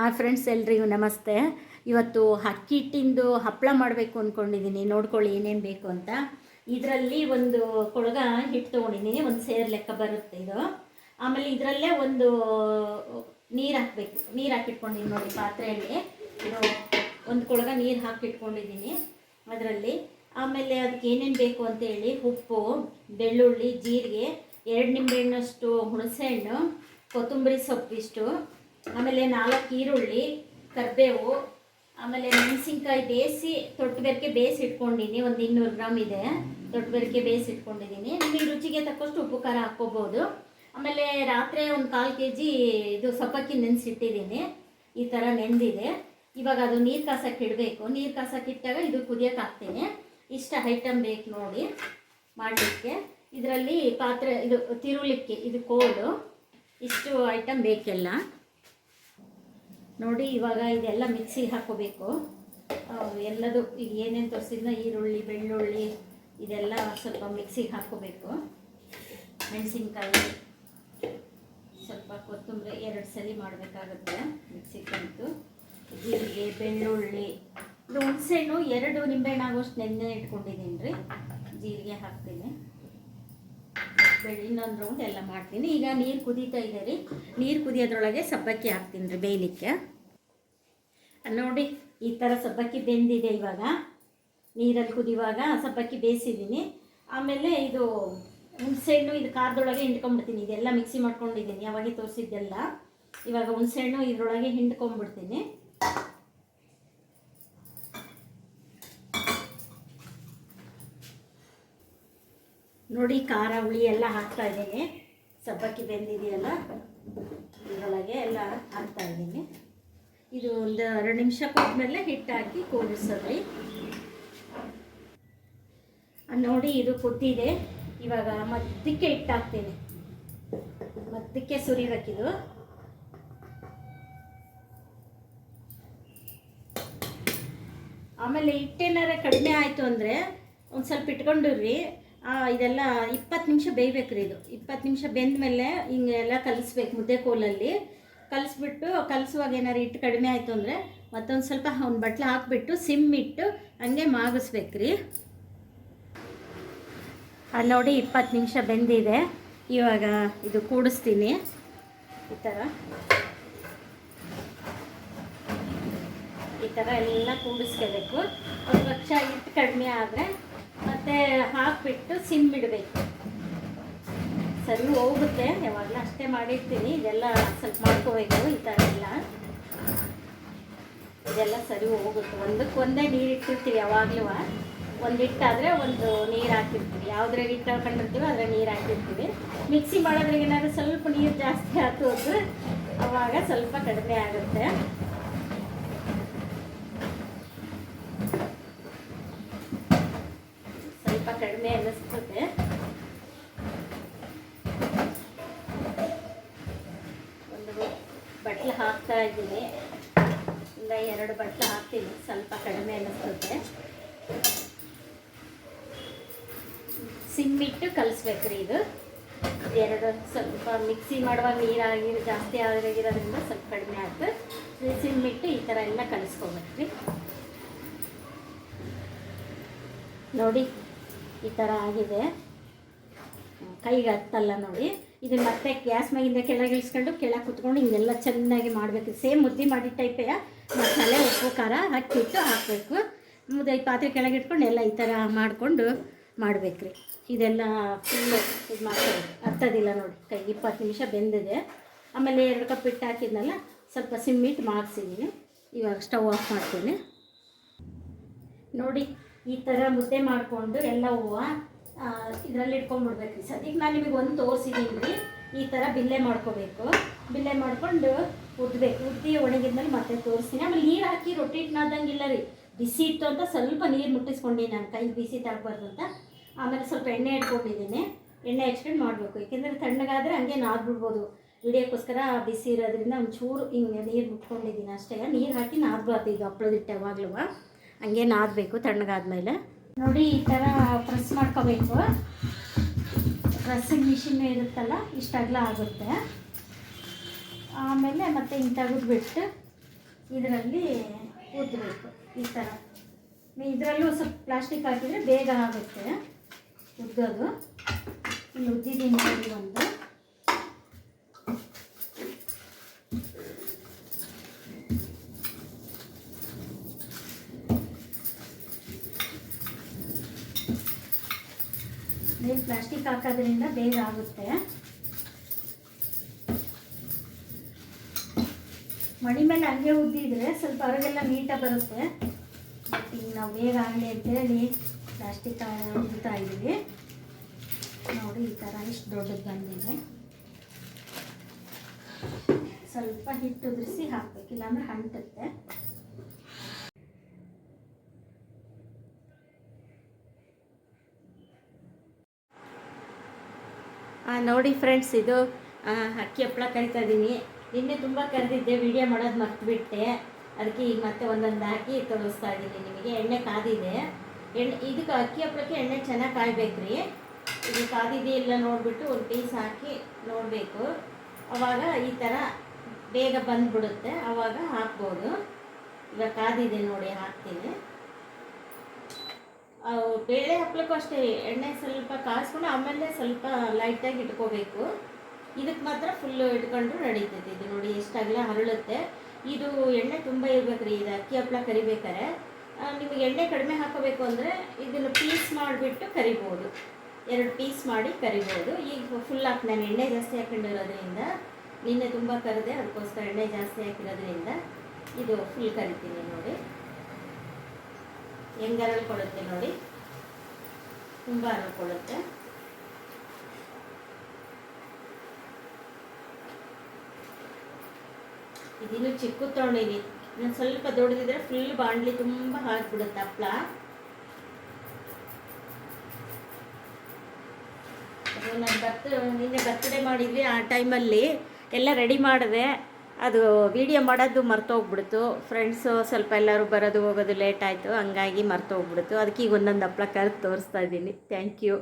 Hi friends ಎಲ್ರಿಗೂ ನಮಸ್ತೆ. ಇವತ್ತು ಅಕ್ಕಿ ಹಿಟ್ಟಿಂದು ಹಪ್ಪಳ ಮಾಡಬೇಕು ಅಂದ್ಕೊಂಡಿದ್ದೀನಿ ನೋಡ್ಕೊಳ್ಳಿ ಏನೇನು ಬೇಕು ಅಂತ. ಇದರಲ್ಲಿ ಒಂದು ಕೊಳಗ ಹಿಟ್ಟು ತೊಗೊಂಡಿದ್ದೀನಿ ಒಂದು ಸೇರ್ ಲೆಕ್ಕ ಬರುತ್ತೆ ಇದು. ಆಮೇಲೆ ಇದರಲ್ಲೇ ಒಂದು, ನೀರು ಹಾಕಬೇಕು. ನೀರು ಹಾಕಿಟ್ಕೊಂಡಿದ್ದೀನಿ ನೋಡಿ ಪಾತ್ರೆಯಲ್ಲಿ. ಇದು ಒಂದು ಕೊಳಗ ನೀರು ಹಾಕಿಟ್ಕೊಂಡಿದ್ದೀನಿ ಅದರಲ್ಲಿ. ಆಮೇಲೆ ಅದಕ್ಕೆ ಏನೇನು ಬೇಕು ಅಂತೇಳಿ ಉಪ್ಪು, ಬೆಳ್ಳುಳ್ಳಿ, ಜೀರಿಗೆ, ಎರಡು ನಿಂಬೆಹಣ್ಣಷ್ಟು ಹುಣಸೆಹಣ್ಣು, ಕೊತ್ತಂಬರಿ ಸೊಪ್ಪಿಷ್ಟು ಆಮೇಲೆ ನಾಲ್ಕು ಈರುಳ್ಳಿ, ಕರಿಬೇವು, ಆಮೇಲೆ ಮೆಣಸಿನ್ಕಾಯಿ ಬೇಯಿಸಿ ತೊಟ್ಟು ಬೆರಕೆ ಬೇಯಿಸಿ ಇಟ್ಕೊಂಡಿನಿ ಒಂದು ಇನ್ನೂರು ಗ್ರಾಮ್ ಇದೆ. ತೊಟ್ಟು ಬೆರಕೆ ಬೇಯಿಸಿ ಇಟ್ಕೊಂಡಿದ್ದೀನಿ. ನಿಮಗೆ ರುಚಿಗೆ ತಕ್ಕಷ್ಟು ಉಪ್ಪು, ಖಾರ ಹಾಕ್ಕೋಬೋದು. ಆಮೇಲೆ ರಾತ್ರಿ ಒಂದು ಕಾಲು ಕೆ ಜಿ ಇದು ಸಬ್ಬಕ್ಕಿ ನೆನೆಸಿಟ್ಟಿದ್ದೀನಿ. ಈ ಥರ ನೆಂದಿದೆ. ಇವಾಗ ಅದು ನೀರು ಕಾಸಕ್ಕೆ ಇಡಬೇಕು. ನೀರು ಕಾಸಕ್ಕೆ ಇಟ್ಟಾಗ ಇದು ಕುದಿಯೋಕೆ ಹಾಕ್ತೀನಿ. ಇಷ್ಟ ಐಟಮ್ ಬೇಕು ನೋಡಿ ಮಾಡಲಿಕ್ಕೆ. ಇದರಲ್ಲಿ ಪಾತ್ರೆ, ಇದು ತಿರುಳಿಕ್ಕೆ ಇದು ಕೋಲು. ಇಷ್ಟು ಐಟಮ್ ಬೇಕೆಲ್ಲ. ನೋಡಿ, ಇವಾಗ ಇದೆಲ್ಲ ಮಿಕ್ಸಿಗೆ ಹಾಕೋಬೇಕು. ಎಲ್ಲದು ಈಗ ಏನೇನು ತೋರಿಸಿದ್ನ, ಈರುಳ್ಳಿ, ಬೆಳ್ಳುಳ್ಳಿ, ಇದೆಲ್ಲ ಸ್ವಲ್ಪ ಮಿಕ್ಸಿಗೆ ಹಾಕೋಬೇಕು. ಮೆಣಸಿನ್ಕಾಯಿ ಸ್ವಲ್ಪ ಕೊತ್ತಂಬರಿ ಎರಡು ಸಲ ಮಾಡಬೇಕಾಗುತ್ತೆ ಮಿಕ್ಸಿಗೆ ಬಂತು ಜೀರಿಗೆ, ಬೆಳ್ಳುಳ್ಳಿ, ಇದು ಹುಣಸೆಹಣ್ಣು ಎರಡು ನಿಂಬೆಹಣ್ಣು ಆಗೋಷ್ಟು ನೆನ್ನೆ ಇಟ್ಕೊಂಡಿದ್ದೀನಿ ರೀ. ಜೀರಿಗೆ ಹಾಕ್ತೀನಿ. ಬೆಳ್ಳಿ ಇನ್ನೊಂದು ರೌಂಡ್ ಎಲ್ಲ ಮಾಡ್ತೀನಿ. ಈಗ ನೀರು ಕುದೀತಾ ಇದೆ ರೀ. ನೀರು ಕುದಿಯೋದ್ರೊಳಗೆ ಸಬ್ಬಕ್ಕಿ ಹಾಕ್ತೀನಿ ರೀ ಬೇಯಲಿಕ್ಕೆ. ನೋಡಿ, ಈ ಥರ ಸಬ್ಬಕ್ಕಿ ಬೆಂದಿದೆ ಇವಾಗ. ನೀರಲ್ಲಿ ಕುದಿಯುವಾಗ ಸಬ್ಬಕ್ಕಿ ಬೇಯಿಸಿದ್ದೀನಿ. ಆಮೇಲೆ ಇದು ಹುಣಸೆಹಣ್ಣು ಇದು ಖಾರದೊಳಗೆ ಹಿಂಡ್ಕೊಂಡ್ಬಿಡ್ತೀನಿ. ಇದೆಲ್ಲ ಮಿಕ್ಸಿ ಮಾಡ್ಕೊಂಡಿದ್ದೀನಿ. ಅವಾಗೆ ತೋರಿಸಿದ್ದೆಲ್ಲ. ಇವಾಗ ಹುಣಸೆಹಣ್ಣು ಇದರೊಳಗೆ ಹಿಂಡ್ಕೊಂಡ್ಬಿಡ್ತೀನಿ. ನೋಡಿ, ಖಾರ ಹುಳಿ ಎಲ್ಲ ಹಾಕ್ತಾ ಇದ್ದೀನಿ. ಸಬ್ಬಕ್ಕಿ ಬೆಂದಿದೆಯಲ್ಲ? ಇದರೊಳಗೆ ಎಲ್ಲ ಹಾಕ್ತಾ ಇದ್ದೀನಿ. ಇದು ಒಂದು ಎರಡು ನಿಮಿಷ ಮೇಲೆ ಹಿಟ್ಟು ಹಾಕಿ ಕೂಡಿಸೋದ್ರಿ ನೋಡಿ, ಇದು ಕುದ್ದಿದೆ. ಇವಾಗ ಮದ್ದಕ್ಕೆ ಹಿಟ್ಟು ಹಾಕ್ತೀನಿ ಮದ್ದಕ್ಕೆ ಸುರಿಬೇಕಿದು. ಆಮೇಲೆ ಹಿಟ್ಟೇನಾರ ಕಡಿಮೆ ಆಯಿತು ಅಂದರೆ ಒಂದು ಸ್ವಲ್ಪ ಇಟ್ಕೊಂಡಿರ್ರಿ. ಇದೆಲ್ಲ ಇಪ್ಪತ್ತು ನಿಮಿಷ ಬೇಯ್ಬೇಕ್ರಿ ಇದು. ಇಪ್ಪತ್ತು ನಿಮಿಷ ಬೆಂದ ಮೇಲೆ ಹಿಂಗೆಲ್ಲ ಕಲಿಸ್ಬೇಕು ಮುದ್ದೆ ಕೋಲಲ್ಲಿ. ಕಲಿಸ್ಬಿಟ್ಟು ಕಲಿಸುವಾಗ ಏನಾರು ಹಿಟ್ಟು ಕಡಿಮೆ ಆಯಿತು ಅಂದರೆ ಮತ್ತೊಂದು ಸ್ವಲ್ಪ ಒಂದು ಬಟ್ಲು ಹಾಕಿಬಿಟ್ಟು ಸಿಮ್ ಇಟ್ಟು ಹಂಗೆ ಮಾಗಿಸ್ಬೇಕ್ರಿ. ಅದು ನೋಡಿ ಇಪ್ಪತ್ತು ನಿಮಿಷ ಬೆಂದಿದೆ. ಇವಾಗ ಇದು ಕೂಡಿಸ್ತೀನಿ. ಈ ಥರ ಈ ಥರ ಎಲ್ಲ ಕೂಡಿಸ್ಕೋಬೇಕು. ಒಂದು ಪಕ್ಷ ಹಿಟ್ಟು ಕಡಿಮೆ ಆದರೆ ಮತ್ತೆ ಹಾಕ್ಬಿಟ್ಟು ಸಿಮ್ ಬಿಡಬೇಕು ಸರಿ, ಹೋಗುತ್ತೆ. ಯಾವಾಗಲೂ ಅಷ್ಟೇ ಮಾಡಿರ್ತೀನಿ. ಇದೆಲ್ಲ ಸ್ವಲ್ಪ ಮಾಡ್ಕೋಬೇಕು, ಈ ಥರ ಎಲ್ಲ. ಇದೆಲ್ಲ ಸರಿ ಹೋಗುತ್ತೆ. ಒಂದಕ್ಕೆ ಒಂದೇ ನೀರು ಇಟ್ಟಿರ್ತೀವಿ ಯಾವಾಗಲೂ. ಒಂದು ಹಿಟ್ಟಾದರೆ ಒಂದು ನೀರು ಹಾಕಿರ್ತೀವಿ. ಯಾವುದ್ರಾಗ ಹಿಟ್ಟು ಹಾಕೊಂಡಿರ್ತೀವಿ ಅದ್ರ ನೀರು ಹಾಕಿರ್ತೀವಿ. ಮಿಕ್ಸಿ ಮಾಡೋದ್ರಾಗ ಏನಾದರೂ ಸ್ವಲ್ಪ ನೀರು ಜಾಸ್ತಿ ಅಂದ್ರೆ ಅವಾಗ ಸ್ವಲ್ಪ ಕಡಿಮೆ ಆಗುತ್ತೆ ಸ್ವಲ್ಪ ಕಡಿಮೆ ಅನ್ನಿಸ್ತದೆ ಒಂದು ಬಟ್ಲು ಹಾಕ್ತಾ ಇದ್ದೀನಿ. ಇಲ್ಲ ಎರಡು ಬಟ್ಲು ಹಾಕ್ತೀನಿ. ಸ್ವಲ್ಪ ಕಡಿಮೆ ಅನ್ನಿಸ್ತದೆ. ಸಿಮ್ಮಿಟ್ಟು ಕಲಿಸ್ಬೇಕ್ರಿ ಇದು. ಎರಡು ಸ್ವಲ್ಪ ಮಿಕ್ಸಿ ಮಾಡುವಾಗ ನೀರಾಗಿ ಜಾಸ್ತಿ ಆಗಿರೋದ್ರಿಂದ ಸ್ವಲ್ಪ ಕಡಿಮೆ ಆಯ್ತು. ಸಿಮ್ಮಿಟ್ಟು ಈ ಥರ ಎಲ್ಲ ಕಲಿಸ್ಕೊಬೇಕ್ರಿ ನೋಡಿ, ಈ ಥರ ಆಗಿದೆ. ಕೈಗೆ ಹತ್ತಲ್ಲ ನೋಡಿ. ಇದನ್ನ ಮತ್ತೆ ಗ್ಯಾಸ್ ಮ್ಯಾಗಿಂದ ಕೆಳಗೆ ಇಳಿಸ್ಕೊಂಡು ಕೆಳಗೆ ಕುತ್ಕೊಂಡು ಹಿಂಗೆಲ್ಲ ಚೆನ್ನಾಗಿ ಮಾಡಬೇಕು. ಸೇಮ್ ಮುದ್ದೆ ಮಾಡಿದ ಟೈಪೇ ಮಸಾಲೆ, ಉಪ್ಪು, ಖಾರ ಹಾಕಿಟ್ಟು ಹಾಕಬೇಕು. ಮುದ್ದೆ ಪಾತ್ರೆ ಕೆಳಗೆ ಇಟ್ಕೊಂಡು ಎಲ್ಲ ಈ ಥರ ಮಾಡಿಕೊಂಡು ಮಾಡಬೇಕ್ರಿ. ಇದೆಲ್ಲ ಫುಲ್ಲು ಇದು ಮಾಡ್ತಾರೆ. ಹತ್ತೋದಿಲ್ಲ ನೋಡಿ. ಕೈ ಇಪ್ಪತ್ತು ನಿಮಿಷ ಬೆಂದಿದೆ. ಆಮೇಲೆ ಎರಡು ಕಪ್ ಹಿಟ್ಟು ಹಾಕಿದ್ನಲ್ಲ, ಸ್ವಲ್ಪ ಸಿಮ್ಮಿಟ್ಟು ಮಾಡಿಸಿದ್ದೀನಿ ಇವಾಗ ಸ್ಟವ್ ಆಫ್ ಮಾಡ್ತೀನಿ. ನೋಡಿ, ಈ ಥರ ಮುದ್ದೆ ಮಾಡಿಕೊಂಡು ಎಲ್ಲ ಹೂವು ಇದರಲ್ಲಿ ಇಟ್ಕೊಂಡ್ಬಿಡ್ಬೇಕ್ರಿ ಸದ್ಯಕ್ಕೆ ನಾನು ನಿಮಗೆ ಒಂದು ತೋರಿಸಿದ್ದೀನಿ ರೀ ಈ ಥರ ಬಿಲ್ಲೆ ಮಾಡ್ಕೋಬೇಕು. ಬಿಲ್ಲೆ ಮಾಡ್ಕೊಂಡು ಉದ್ಬೇಕು. ಉದ್ದಿ ಒಣಗಿದ್ಮೇಲೆ ಮತ್ತೆ ತೋರಿಸ್ತೀನಿ. ಆಮೇಲೆ ನೀರು ಹಾಕಿ ರೊಟ್ಟಿ ಹಿಟ್ಟು ರೀ. ಬಿಸಿ ಇತ್ತು ಅಂತ ಸ್ವಲ್ಪ ನೀರು ಮುಟ್ಟಿಸ್ಕೊಂಡಿನಿ ನಾನು ಕೈ ಬಿಸಿ ತಾಗಬಾರ್ದು ಅಂತ. ಆಮೇಲೆ ಸ್ವಲ್ಪ ಎಣ್ಣೆ ಇಟ್ಕೊಂಡಿದ್ದೀನಿ. ಎಣ್ಣೆ ಹಚ್ಕೊಂಡು ಮಾಡಬೇಕು. ಏಕೆಂದರೆ ತಣ್ಣಗಾದರೆ ಹಂಗೆ ನಾದ್ಬಿಡ್ಬೋದು. ವಿಡಿಯೋಕ್ಕೋಸ್ಕರ ಬಿಸಿ ಇರೋದ್ರಿಂದ ಒಂಚೂರು ಹಿಂಗೆ ನೀರು ಮುಟ್ಕೊಂಡಿದ್ದೀನಿ ಅಷ್ಟೇ. ನೀರು ಹಾಕಿ ನಾದಬಾರ್ದು ಈಗ ಹಪ್ಪಳದ ಹಿಟ್ಟು ಯಾವಾಗಲೂ. ಹಂಗೆ ನಾದಬೇಕು ತಣ್ಣಗಾದ್ಮೇಲೆ. ನೋಡಿ, ಈ ಥರ ಪ್ರೆಸ್ ಮಾಡ್ಕೋಬೇಕು. ಪ್ರೆಸ್ಸಿಂಗ್ ಮಿಷಿನ್ ಇರುತ್ತಲ್ಲ ಇಷ್ಟಾಗಲ ಆಗುತ್ತೆ. ಆಮೇಲೆ ಮತ್ತೆ ಹಿಂಗೆ ಬಿಟ್ಟು ಇದರಲ್ಲಿ ಉದ್ದಬೇಕು ಈ ಥರ ಇದರಲ್ಲೂ ಸ್ವಲ್ಪ ಪ್ಲಾಸ್ಟಿಕ್ ಹಾಕಿದರೆ ಬೇಗ ಆಗುತ್ತೆ. ಉದ್ದೋದು ಇಲ್ಲಿ ಉದ್ದಿದ್ದೀನಿ ಒಂದು. ಮೇಲೆ ಪ್ಲಾಸ್ಟಿಕ್ ಹಾಕೋದ್ರಿಂದ ಬೇಗ ಆಗುತ್ತೆ. ಮಣಿ ಮೇಲೆ ಹಂಗೆ ಉದ್ದಿದ್ರೆ ಸ್ವಲ್ಪ ಹೊರಗೆಲ್ಲ ನೀಟಾಗಿ ಬರುತ್ತೆ. ಬಟ್ ಈಗ ನಾವು ಬೇಗ ಆಗಲಿ ಅಂತೇಳಿ ಪ್ಲಾಸ್ಟಿಕ್ ಉಡ್ತಾ ಇದ್ದೀವಿ. ನೋಡಿ, ಈ ಥರ ಇಷ್ಟು ದೊಡ್ಡದು ಬಂದಿದೆ. ಸ್ವಲ್ಪ ಹಿಟ್ಟು ಉದುರಿಸಿ ಹಾಕಬೇಕು, ಇಲ್ಲಾಂದ್ರೆ ಅಂಟುತ್ತೆ. ನೋಡಿ ಫ್ರೆಂಡ್ಸ್ ಇದು ಅಕ್ಕಿ ಹಪ್ಪಳ ಕರಿತಾ ಇದ್ದೀನಿ ನಿನ್ನೆ ತುಂಬ ಕರೆದಿದ್ದೆ ವಿಡಿಯೋ ಮಾಡೋದು ಮರ್ತುಬಿಟ್ಟೆ. ಅದಕ್ಕೆ ಈಗ ಮತ್ತೆ ಒಂದೊಂದು ಹಾಕಿ ತೋರಿಸ್ತಾ ಇದ್ದೀನಿ ನಿಮಗೆ. ಎಣ್ಣೆ ಕಾದಿದೆ. ಎಣ್ಣೆ, ಇದಕ್ಕೆ ಅಕ್ಕಿ ಹಪ್ಪಳಕ್ಕೆ ಎಣ್ಣೆ ಚೆನ್ನಾಗಿ ಕಾಯ್ಬೇಕ್ರಿ. ಇದು ಕಾದಿದೆ ಇಲ್ಲ ನೋಡಿಬಿಟ್ಟು ಒಂದು ಪೀಸ್ ಹಾಕಿ ನೋಡಬೇಕು. ಆವಾಗ ಈ ಥರ ಬೇಗ ಬಂದುಬಿಡುತ್ತೆ. ಆವಾಗ ಹಾಕ್ಬೋದು. ಈಗ ಕಾದಿದೆ ನೋಡಿ, ಹಾಕ್ತೀನಿ. ಬೇಳೆ ಹಪ್ಪಳಕ್ಕೂ ಅಷ್ಟೇ, ಎಣ್ಣೆ ಸ್ವಲ್ಪ ಕಾಯಿಸ್ಕೊಂಡು ಆಮೇಲೆ ಸ್ವಲ್ಪ ಲೈಟಾಗಿ ಇಟ್ಕೋಬೇಕು. ಇದಕ್ಕೆ ಮಾತ್ರ ಫುಲ್ಲು ಇಟ್ಕೊಂಡ್ರು ನಡೀತೈತೆ. ಇದು ನೋಡಿ ಎಷ್ಟಾಗಲ ಹರಳುತ್ತೆ. ಇದು ಎಣ್ಣೆ ತುಂಬ ಇರ್ಬೇಕ್ರಿ, ಇದು ಅಕ್ಕಿ ಹಪ್ಪಳ ಕರಿಬೇಕಾರೆ ನಿಮಗೆ ಎಣ್ಣೆ ಕಡಿಮೆ ಹಾಕೋಬೇಕು ಅಂದರೆ ಇದನ್ನು ಪೀಸ್ ಮಾಡಿಬಿಟ್ಟು ಕರಿಬೋದು. ಎರಡು ಪೀಸ್ ಮಾಡಿ ಕರಿಬೋದು. ಈಗ ಫುಲ್ ಹಾಕಿ, ನಾನು ಎಣ್ಣೆ ಜಾಸ್ತಿ ಹಾಕೊಂಡಿರೋದ್ರಿಂದ, ನಿನ್ನೆ ತುಂಬ ಕರೆದೆ, ಅದಕ್ಕೋಸ್ಕರ ಎಣ್ಣೆ ಜಾಸ್ತಿ ಹಾಕಿರೋದ್ರಿಂದ, ಇದು ಫುಲ್ ಕರಿತೀನಿ ನೋಡಿ. ಹೆಂಗೆ ಅರಳ್ಕೊಳ್ಳುತ್ತೆ ನೋಡಿ? ತುಂಬ ಅರಳ್ಕೊಳ್ಳುತ್ತೆ ಇದಿನ್ನು ಚಿಕ್ಕ ತೊಗೊಂಡಿನಿ ನಾನು ಸ್ವಲ್ಪ ದೊಡ್ಡದಿದ್ರೆ ಫುಲ್ ಬಾಂಡ್ಲಿ ತುಂಬ ಹಾಕ್ಬಿಡುತ್ತೆ ಅದು ನಾನು ಬರ್ತ್ ನಿನ್ನೆ ಬರ್ತ್ಡೇ ಮಾಡಿದ್ವಿ ಆ ಟೈಮಲ್ಲಿ ಎಲ್ಲ ರೆಡಿ ಮಾಡಿದೆ. ಅದು ವಿಡಿಯೋ ಮಾಡೋದು ಮರ್ತೋಗ್ಬಿಡ್ತು. ಫ್ರೆಂಡ್ಸು ಸ್ವಲ್ಪ ಎಲ್ಲರೂ ಬರೋದು ಹೋಗೋದು ಲೇಟ್ ಆಯಿತು. ಹಂಗಾಗಿ ಮರ್ತೋಗ್ಬಿಡ್ತು. ಅದಕ್ಕೆ ಈಗ ಒಂದೊಂದು ಹಪ್ಪಳ ಕರೆದು ತೋರಿಸ್ತಾ ಇದ್ದೀನಿ. Thank you